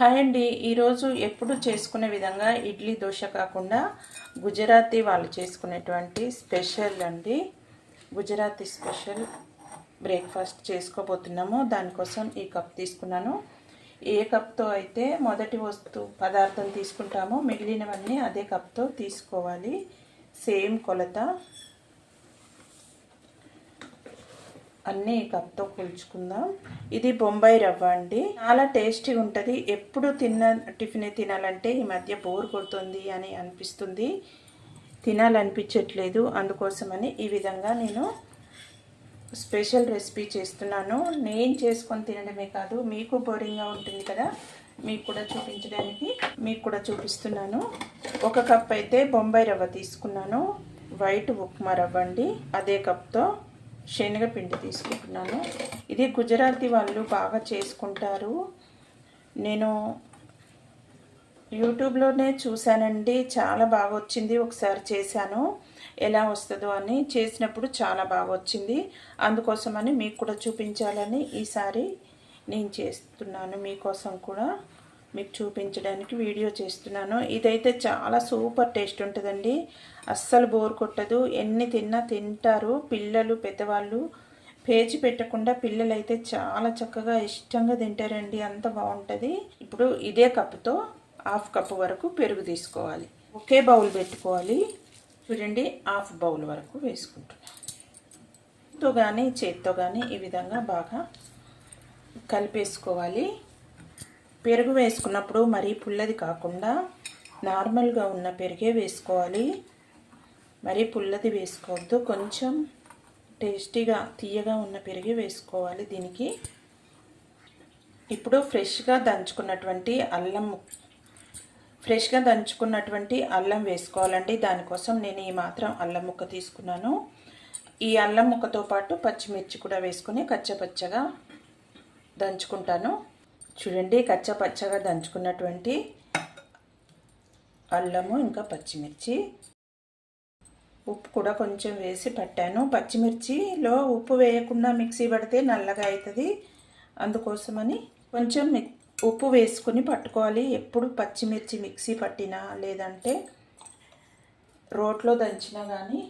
Hi అండి. ఈరోజు ఎప్పుడు చేసుకునే విధంగా ఇడ్లీ దోశ కాకుండా గుజరాతీ వాళ్ళు చేసుకునేటువంటి స్పెషల్ అండి. గుజరాతీ స్పెషల్ బ్రేక్ఫాస్ట్ చేసుకోబోతున్నాము. దానికోసం ఈ కప్ తీసుకున్నాను. ఏ కప్తో అయితే మొదటి వస్తువు పదార్థం తీసుకుంటామో మిగిలినవన్నీ అదే కప్తో తీసుకోవాలి. సేమ్ కొలత. అన్నీ కప్తో కూల్చుకుందాం ఇది బొంబాయి రవ్వ అండి. చాలా టేస్టీగా ఉంటుంది. ఎప్పుడు తిన్న టిఫిన్ తినాలంటే ఈ మధ్య బోర్ కొడుతుంది అని అనిపిస్తుంది. తినాలనిపించట్లేదు. అందుకోసమని ఈ విధంగా నేను స్పెషల్ రెసిపీ చేస్తున్నాను. నేను చేసుకొని తినడమే కాదు మీకు బోరింగ్గా ఉంటుంది కదా మీకు కూడా చూపించడానికి మీకు కూడా చూపిస్తున్నాను. ఒక కప్ అయితే బొంబాయి రవ్వ తీసుకున్నాను. వైట్ ఉప్మా రవ్వ అండి. అదే కప్తో శనగపిండి తీసుకుంటున్నాను. ఇది గుజరాతీ వాళ్ళు బాగా చేసుకుంటారు. నేను యూట్యూబ్లోనే చూశానండి. చాలా బాగా వచ్చింది. ఒకసారి చేశాను. ఎలా వస్తుందో అని చేసినప్పుడు చాలా బాగా వచ్చింది. అందుకోసమని మీకు కూడా చూపించాలని ఈసారి నేను చేస్తున్నాను మీకోసం కూడా. మీకు చూపించడానికి వీడియో చేస్తున్నాను. ఇదైతే చాలా సూపర్ టేస్ట్ ఉంటుందండి. అస్సలు బోర్ కొట్టదు. ఎన్ని తిన్నా తింటారు పిల్లలు పెద్దవాళ్ళు. పేచి పెట్టకుండా పిల్లలు అయితే చాలా చక్కగా ఇష్టంగా తింటారండి. అంత బాగుంటుంది. ఇప్పుడు ఇదే కప్పుతో హాఫ్ కప్ వరకు పెరుగు తీసుకోవాలి. ఒకే బౌల్ పెట్టుకోవాలి. చూడండి హాఫ్ బౌల్ వరకు వేసుకుంటున్నాను. తో కానీ చేత్తో కానీ ఈ విధంగా బాగా కలిపేసుకోవాలి. పెరుగు వేసుకున్నప్పుడు మరీ పుల్లది కాకుండా నార్మల్గా ఉన్న పెరిగే వేసుకోవాలి. మరీ పుల్లది వేసుకోవద్దు. కొంచెం టేస్టీగా తీయగా ఉన్న పెరిగి వేసుకోవాలి దీనికి. ఇప్పుడు ఫ్రెష్గా దంచుకున్నటువంటి అల్లం ఫ్రెష్గా దంచుకున్నటువంటి అల్లం వేసుకోవాలండి. దానికోసం నేను ఈ మాత్రం అల్లం ముక్క తీసుకున్నాను. ఈ అల్లం ముక్కతో పాటు పచ్చిమిర్చి కూడా వేసుకొని కచ్చపచ్చగా దంచుకుంటాను. చూడండి కచ్చపచ్చగా దంచుకున్నటువంటి అల్లము ఇంకా పచ్చిమిర్చి. ఉప్పు కూడా కొంచెం వేసి పట్టాను. పచ్చిమిర్చిలో ఉప్పు వేయకుండా మిక్సీ పడితే నల్లగా అవుతుంది అందుకోసమని కొంచెం ఉప్పు వేసుకుని పట్టుకోవాలి. ఎప్పుడు పచ్చిమిర్చి మిక్సీ పట్టినా లేదంటే రోట్లో దంచినా కానీ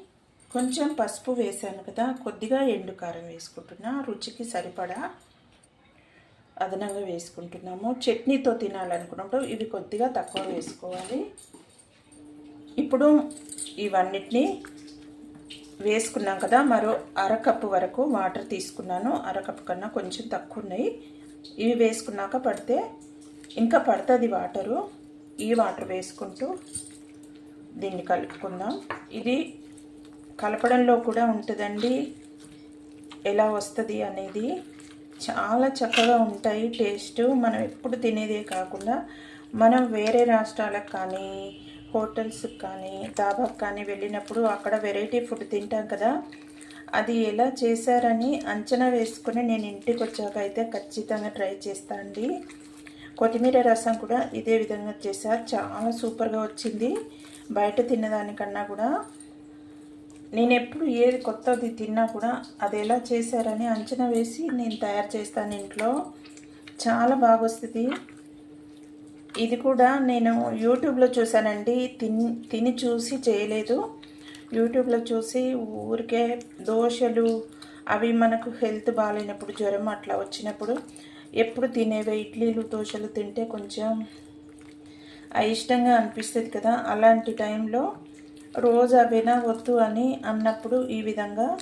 కొంచెం పసుపు వేసాను కదా కొద్దిగా ఎండు కారం వేసుకుంటున్నా. రుచికి సరిపడా అదనంగా వేసుకుంటున్నాము. చట్నీతో తినాలనుకున్నప్పుడు ఇవి కొద్దిగా తక్కువ వేసుకోవాలి. ఇప్పుడు ఇవన్నిటిని వేసుకున్నాం కదా మరో అరకప్పు వరకు వాటర్ తీసుకున్నాను. అరకప్పు కన్నా కొంచెం తక్కువ ఉన్నాయి. ఇవి వేసుకున్నాక పడితే ఇంకా పడుతుంది వాటరు. ఈ వాటర్ వేసుకుంటూ దీన్ని కలుపుకుందాం. ఇది కలపడంలో కూడా ఉంటుందండి. ఎలా వస్తుంది అనేది చాలా చక్కగా ఉంటాయి. టేస్ట్ మనం ఎప్పుడు తినేదే కాకుండా మనం వేరే రాష్ట్రాలకు కానీ హోటల్స్కి కానీ దాబాకు కానీ వెళ్ళినప్పుడు అక్కడ వెరైటీ ఫుడ్ తింటాం కదా. అది ఎలా చేశారని అంచనా వేసుకుని నేను ఇంటికి వచ్చాక అయితే ఖచ్చితంగా ట్రై చేస్తా అండి. కొత్తిమీర రసం కూడా ఇదే విధంగా చేశారు. చాలా సూపర్గా వచ్చింది. బయట తిన్నదానికన్నా కూడా నేను ఎప్పుడు ఏది కొత్తది తిన్నా కూడా అది ఎలా చేశారని అంచనా వేసి నేను తయారు చేస్తాను ఇంట్లో. చాలా బాగా వస్తుంది ఇది కూడా నేను యూట్యూబ్లో చూశానండి. తిని తిని చూసి చేయలేదు. యూట్యూబ్లో చూసి ఊరికే దోశలు అవి మనకు హెల్త్ బాగాలేనప్పుడు జ్వరం అట్లా వచ్చినప్పుడు ఎప్పుడు తినేవే. ఇడ్లీలు దోశలు తింటే కొంచెం ఇష్టంగా అనిపిస్తుంది కదా. అలాంటి టైంలో రోజు అవేనా వద్దు అని అన్నప్పుడు ఈ విధంగా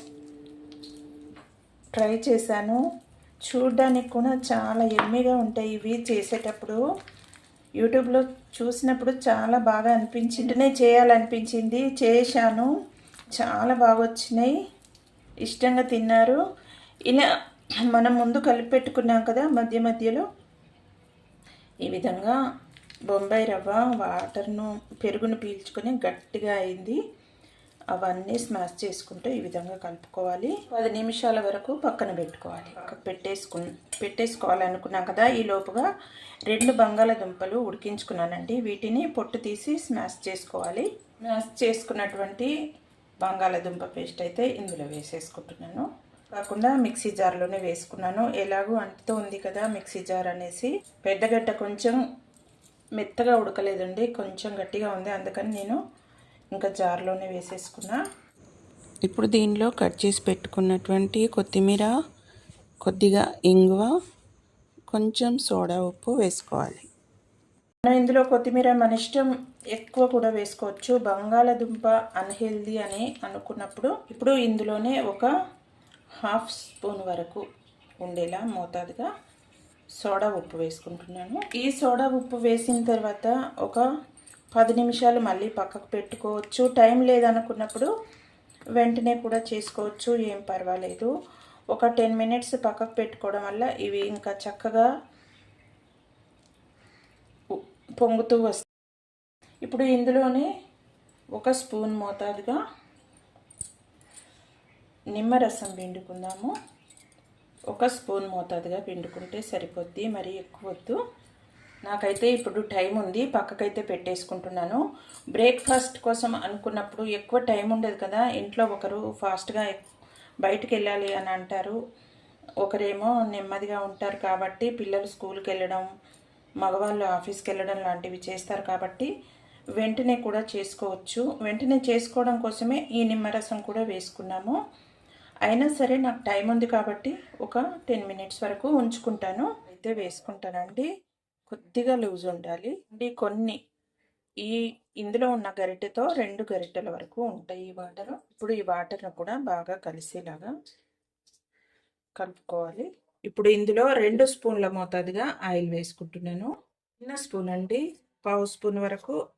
ట్రై చేశాను. చూడ్డానికి కూడా చాలా ఎమ్మిగా ఉంటాయి ఇవి చేసేటప్పుడు. యూట్యూబ్లో చూసినప్పుడు చాలా బాగా అనిపించింటేనే చేయాలనిపించింది. చేశాను. చాలా బాగా వచ్చినాయి. ఇష్టంగా తిన్నారు. ఇలా మనం ముందు కలిపి పెట్టుకున్నాం కదా మధ్య మధ్యలో. ఈ విధంగా బొంబాయి రవ్వ వాటర్ను పెరుగును పీల్చుకొని గట్టిగా అయింది. అవన్నీ స్మాష్ చేసుకుంటూ ఈ విధంగా కలుపుకోవాలి. పది నిమిషాల వరకు పక్కన పెట్టుకోవాలి. పెట్టేసుకు పెట్టేసుకోవాలనుకున్నాం కదా ఈ లోపుగా రెండు బంగాళదుంపలు ఉడికించుకున్నానండి. వీటిని పొట్టు తీసి స్మాష్ చేసుకోవాలి. స్మాష్ చేసుకున్నటువంటి బంగాళదుంప పేస్ట్ అయితే ఇందులో వేసేసుకుంటున్నాను. కాకుండా మిక్సీ జార్లోనే వేసుకున్నాను. ఎలాగూ అంటుతూ ఉంది కదా మిక్సీ జార్ అనేసి. పెద్దగడ్డ కొంచెం మెత్తగా ఉడకలేదండి కొంచెం గట్టిగా ఉంది అందుకని నేను ఇంకా జార్లోనే వేసేసుకున్నా. ఇప్పుడు దీనిలో కట్ చేసి పెట్టుకున్నటువంటి కొత్తిమీర కొద్దిగా ఇంగువ కొంచెం సోడా ఉప్పు వేసుకోవాలి. మనం ఇందులో కొత్తిమీర మన ఇష్టం ఎక్కువ కూడా వేసుకోవచ్చు. బంగాళదుంప అన్హెల్దీ అని అనుకున్నప్పుడు ఇప్పుడు ఇందులోనే ఒక హాఫ్ స్పూన్ వరకు ఉండేలా మోతాదుగా సోడా ఉప్పు వేసుకుంటున్నాను. ఈ సోడా ఉప్పు వేసిన తర్వాత ఒక పది నిమిషాలు మళ్ళీ పక్కకు పెట్టుకోవచ్చు. టైం లేదనుకున్నప్పుడు వెంటనే కూడా చేసుకోవచ్చు. ఏం పర్వాలేదు. ఒక టెన్ మినిట్స్ పక్కకు పెట్టుకోవడం వల్ల ఇవి ఇంకా చక్కగా పొంగుతూ వస్తాయి ఇప్పుడు ఇందులోనే ఒక స్పూన్ మోతాదుగా నిమ్మరసం పిండుకుందాము. ఒక స్పూన్ మోతాదుగా పిండుకుంటే సరిపోద్ది మరి ఎక్కువ వద్దు. నాకైతే ఇప్పుడు టైం ఉంది పక్కకైతే పెట్టేసుకుంటున్నాను. బ్రేక్ఫాస్ట్ కోసం అనుకున్నప్పుడు ఎక్కువ టైం ఉండదు కదా ఇంట్లో ఒకరు ఫాస్ట్గా బయటికి వెళ్ళాలి అని అంటారు. ఒకరేమో నెమ్మదిగా ఉంటారు కాబట్టి పిల్లలు స్కూల్కి వెళ్ళడం మగవాళ్ళు ఆఫీస్కి వెళ్ళడం లాంటివి చేస్తారు కాబట్టి వెంటనే కూడా చేసుకోవచ్చు. వెంటనే చేసుకోవడం కోసమే ఈ నిమ్మరసం కూడా వేసుకున్నాము. అయినా సరే నాకు టైం ఉంది కాబట్టి ఒక టెన్ మినిట్స్ వరకు ఉంచుకుంటాను. అయితే వేసుకుంటానండి. కొద్దిగా లూజ్ ఉండాలి. అండి కొన్ని. ఈ ఇందులో ఉన్న గరిటెతో రెండు గరిటెల వరకు ఉంటాయి ఈ వాటర్. ఇప్పుడు ఈ వాటర్ను కూడా బాగా కలిసేలాగా కలుపుకోవాలి. ఇప్పుడు ఇందులో రెండు స్పూన్ల మోతాదుగా ఆయిల్ వేసుకుంటున్నాను. చిన్న స్పూన్ అండి. పావు స్పూన్ వరకు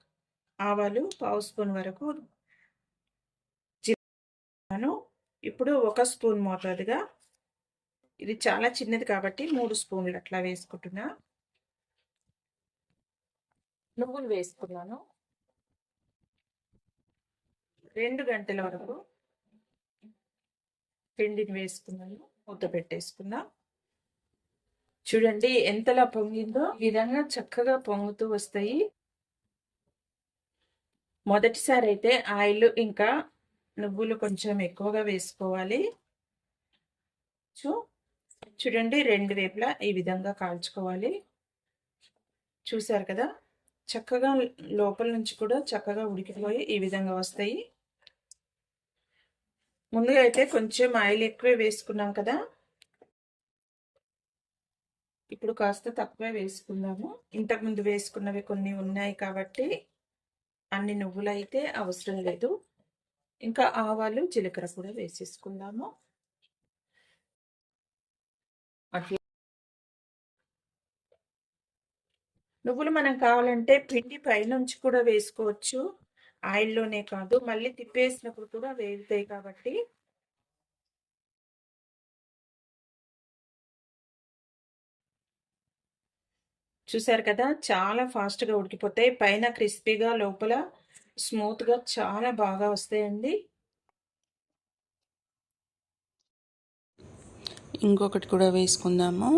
ఆవాలు పావు స్పూన్ వరకు జీలకర్ర ఇప్పుడు ఒక స్పూన్ మోతాదుగా. ఇది చాలా చిన్నది కాబట్టి మూడు స్పూన్లు అట్లా వేసుకుంటున్నా. నువ్వులు వేసుకున్నాను. రెండు గంటల వరకు పిండిని వేసుకున్నాను. మూత పెట్టేసుకున్నా. చూడండి ఎంతలా పొంగిందో. విధంగా చక్కగా పొంగుతూ వస్తాయి. మొదటిసారి అయితే ఆయిల్ ఇంకా నువ్వులు కొంచెం ఎక్కువగా వేసుకోవాలి. చూ చూడండి రెండు వేపులా ఈ విధంగా కాల్చుకోవాలి. చూసారు కదా? చక్కగా లోపల నుంచి కూడా చక్కగా ఉడికిపోయి ఈ విధంగా వస్తాయి. ముందుగా అయితే కొంచెం ఆయిల్ ఎక్కువే వేసుకున్నాం కదా? ఇప్పుడు కాస్త తక్కువే వేసుకుందాము. ఇంతకుముందు వేసుకున్నవి కొన్ని ఉన్నాయి కాబట్టి అన్ని నువ్వులు అయితే అవసరం లేదు. ఇంకా ఆవాలు జీలకర్ర కూడా వేసేసుకుందాము. అట్లా నువ్వులు మనం కావాలంటే పిండి పైనుంచి కూడా వేసుకోవచ్చు. ఆయిల్లోనే కాదు మళ్ళీ తిప్పేసినప్పుడు కూడా వేగుతాయి కాబట్టి. చూసారు కదా చాలా ఫాస్ట్గా ఉడికిపోతాయి. పైన క్రిస్పీగా లోపల స్మూత్గా చాలా బాగా వస్తాయండి. ఇంకొకటి కూడా వేసుకుందాము.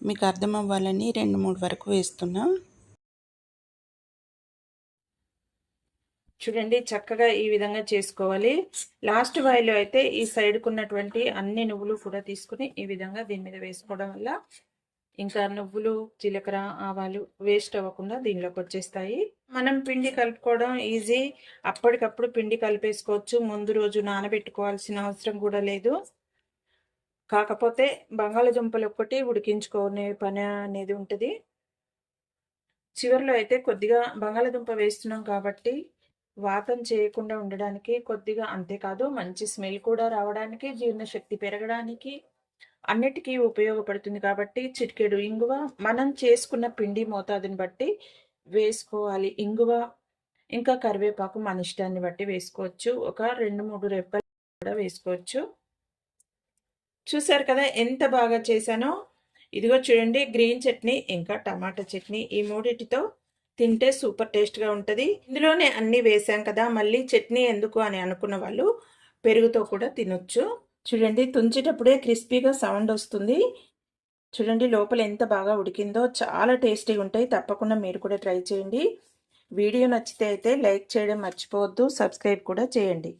మీకు అర్థం అవ్వాలని రెండు మూడు వరకు వేస్తున్నా. చూడండి చక్కగా ఈ విధంగా చేసుకోవాలి. లాస్ట్ వాయిలో అయితే ఈ సైడ్కు ఉన్నటువంటి అన్ని నువ్వులు కూడా తీసుకుని ఈ విధంగా దీని మీద వేసుకోవడం వల్ల ఇంకా నువ్వులు జీలకర్ర ఆవాలు వేస్ట్ అవ్వకుండా దీనిలోకి వచ్చేస్తాయి. మనం పిండి కలుపుకోవడం ఈజీ అప్పటికప్పుడు పిండి కలిపేసుకోవచ్చు. ముందు రోజు నానబెట్టుకోవాల్సిన అవసరం కూడా లేదు. కాకపోతే బంగాళదుంపలు ఒక్కటి ఉడికించుకునే పని అనేది ఉంటుంది. చివరిలో అయితే కొద్దిగా బంగాళదుంప వేస్తున్నాం కాబట్టి వాతం చేయకుండా ఉండడానికి కొద్దిగా అంతేకాదు. మంచి స్మెల్ కూడా రావడానికి జీర్ణశక్తి పెరగడానికి అన్నిటికీ ఉపయోగపడుతుంది కాబట్టి చిటికెడు ఇంగువ మనం చేసుకున్న పిండి మోతాదుని బట్టి వేసుకోవాలి. ఇంగువ ఇంకా కరివేపాకు మన ఇష్టాన్ని బట్టి వేసుకోవచ్చు. ఒక రెండు మూడు రెప్పలు కూడా వేసుకోవచ్చు. చూసారు కదా ఎంత బాగా చేశానో? ఇదిగో చూడండి గ్రీన్ చట్నీ ఇంకా టమాటా చట్నీ ఈ మూడిటితో తింటే సూపర్ టేస్ట్గా ఉంటుంది. ఇందులోనే అన్నీ వేసాం కదా మళ్ళీ చట్నీ ఎందుకు అని అనుకున్న వాళ్ళు పెరుగుతో కూడా తినొచ్చు. చూడండి తుంచేటప్పుడే క్రిస్పీగా సౌండ్ వస్తుంది. చూడండి లోపల ఎంత బాగా ఉడికిందో చాలా టేస్టీగా ఉంటాయి. తప్పకుండా మీరు కూడా ట్రై చేయండి. వీడియో నచ్చితే అయితే లైక్ చేయడం మర్చిపోవద్దు సబ్స్క్రైబ్ కూడా చేయండి.